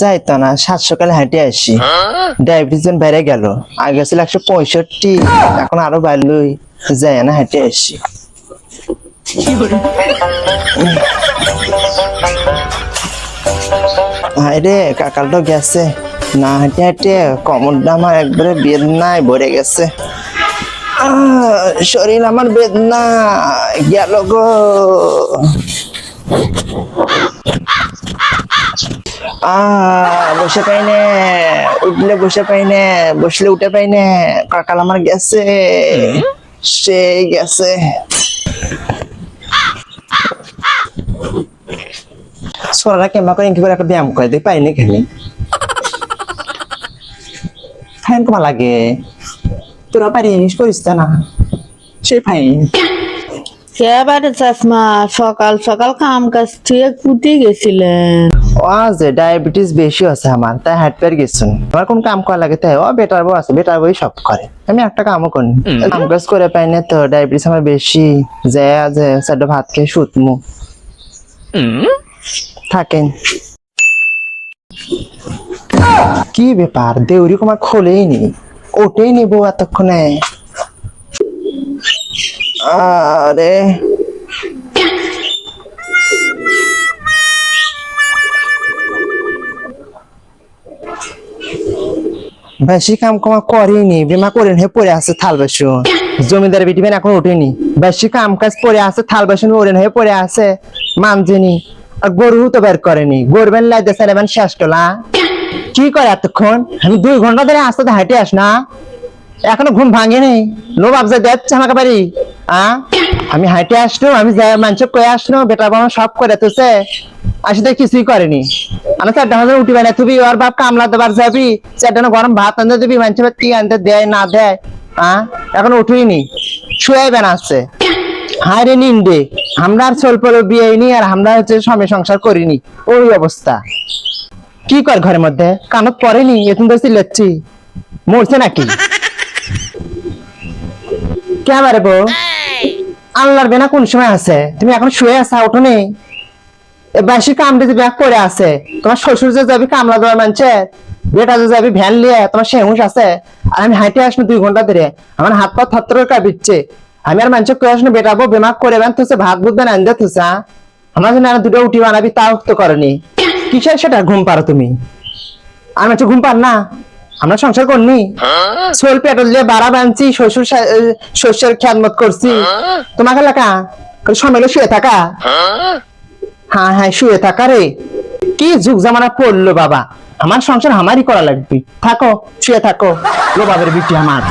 যাই তো না সাত সকালে হেঁটে আসি। ডায়াবেটিস জন বেড়ে গেল। আগে ছিল একশো পঁয়ষট্টি এখন আরও বাড়লই। যাই না হেঁটে আসি। হায় রে কাকালটা গেছে। না হেঁটে হেঁটে কমরটা আমার একবারে বেদনায় ভরে গেছে। শরীর আমার বেদনা গেল গো। বসে পাই নে, উঠলে বসে পাই নে, বসলে উঠে পাই নে, কাকাল আমার গেছে সেই গেছে। সোনারা কেমন করে করে একটা ব্যায়াম করে দিই পাইনি খেলি ফাইন কমা লাগে। তোরা পারিস, করিস না। সেই ফাইন। এবারে চাষমা সকাল সকাল কাম কাজ থেকে কুটি গেছিলেন। আছে ডায়াবেটিস বেশি আছে আমার তাই হাট পের গেছুন আমার কোন কাম করা লাগে তাই ও বেটার বউ আছে বেটার বই সব করে আমি একটা কামও করি কাম কাজ করে পাই না তো ডায়াবেটিস আমার বেশি যে যে চারটা ভাত খেয়ে শুতমু থাকেন কি ব্যাপার দেউরি তোমার খোলেই নি ওটেই নিব এতক্ষণে আরে বেশি কাম কমা করিনি, বিমা করে হে পড়ে আছে থাল বাসন। জমিদার বিটি বেন এখন ওঠেনি বেশি কাম কাজ পড়ে আছে, থাল বাসন ওরেন হয়ে পড়ে আছে, মানজেনি। আর গরু তো বের করেনি। গরু বেন লাইতে সেরেবেন শেষ তোলা কি করে এতক্ষণ? আমি দুই ঘণ্টা ধরে আসতে হাঁটে আস না। এখনও ঘুম ভাঙে নেই। লো বাবজা দেখছে আমাকে বাড়ি, আ? আমি হাঁটে আসলো, আমি মানুষ কয়ে আসলো, বেটা বাবা সব করে তোছে আসি তো কিছুই করেনি। আমি চারটা হাজার উঠি বানা তুই ওর বাপ কামলা দেবার যাবি চারটা গরম ভাত আনতে দিবি মানুষ কি আনতে দেয় না দেয় আ? এখন উঠুই নি শুয়ে বেনাচ্ছে হায় রে নিন্দে আমরা আর চল পরে বিয়ে নি আর আমরা হচ্ছে স্বামী সংসার করিনি ওই অবস্থা। কি কর ঘরের মধ্যে? কানত পড়েনি এখন তো চিল্লাচ্ছি। মরছে নাকি? কে বউ? আল্লাহর বেনা কোন সময় আছে? তুমি এখন শুয়ে আছা ওঠো নেই এ বেশি কাম দিতে ব্যাগ করে আছে। তোমার শ্বশুর যে যাবি কামলা দেওয়া মানছে বেটা যে যাবি ভ্যান লিয়ে তোমার সে হুঁশ আছে আর আমি হাইটে আসলো দুই ঘণ্টা ধরে। আমার হাত পা থত্তর কাঁপিচ্ছে। আমি আর মানুষ কয়ে আসলো বেটাবো বেমাক করে বেন তুসে ভাত বুধ বেন আনতে তুসা আমার জন্য আর দুটো উঠি বানাবি তাও তো করেনি। কিসের সেটা ঘুম পারো তুমি? আমি হচ্ছে ঘুম পার না। আমরা সংসার করনি। সোল পেটল দিয়ে বাড়া বানছি শ্বশুর শস্যের খেয়ালমত করছি। তোমাকে লেখা সময় শুয়ে থাকা। হ্যাঁ হ্যাঁ শুয়ে থাকা রে। কি যুগ জামানা পড়ল বাবা। আমার সংসার আমারই করা লাগবে। থাকো, শুয়ে থাকো। লো বাবার বিটি আমার।